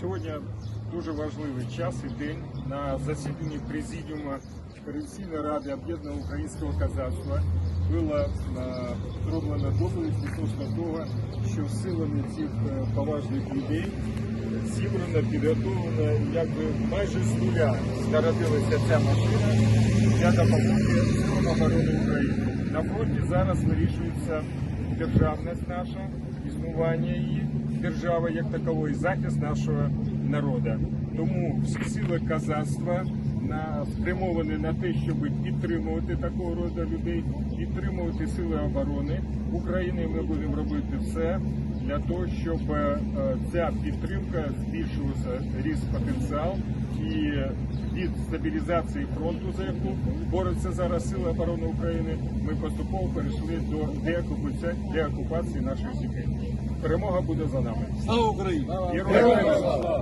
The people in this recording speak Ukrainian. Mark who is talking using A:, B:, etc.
A: Сьогодні дуже важливий час і день на засіданні президіуму Координаційної ради об'єднаного українського казацтва було е, зроблено доповідь відносно того, що силами цих е, поважних людей зібрано, підготовлено, якби майже з нуля народилася ця машина для допомоги силам оборони України. На фронті зараз вирішується державність наша, існування її, держави як такової, захист нашого народу. Тому всі сили казацтва на спрямовані на те, щоб підтримувати такого роду людей, підтримувати сили оборони України. Ми будемо робити все для того, щоб е, ця підтримка збільшилася ріс потенціал і від стабілізації фронту, за яку бореться зараз сили оборони України. Ми поступово перейшли до деокупації, деокупації нашої землі. Перемога буде за нами.
B: Слава Україні!
A: Героям слава!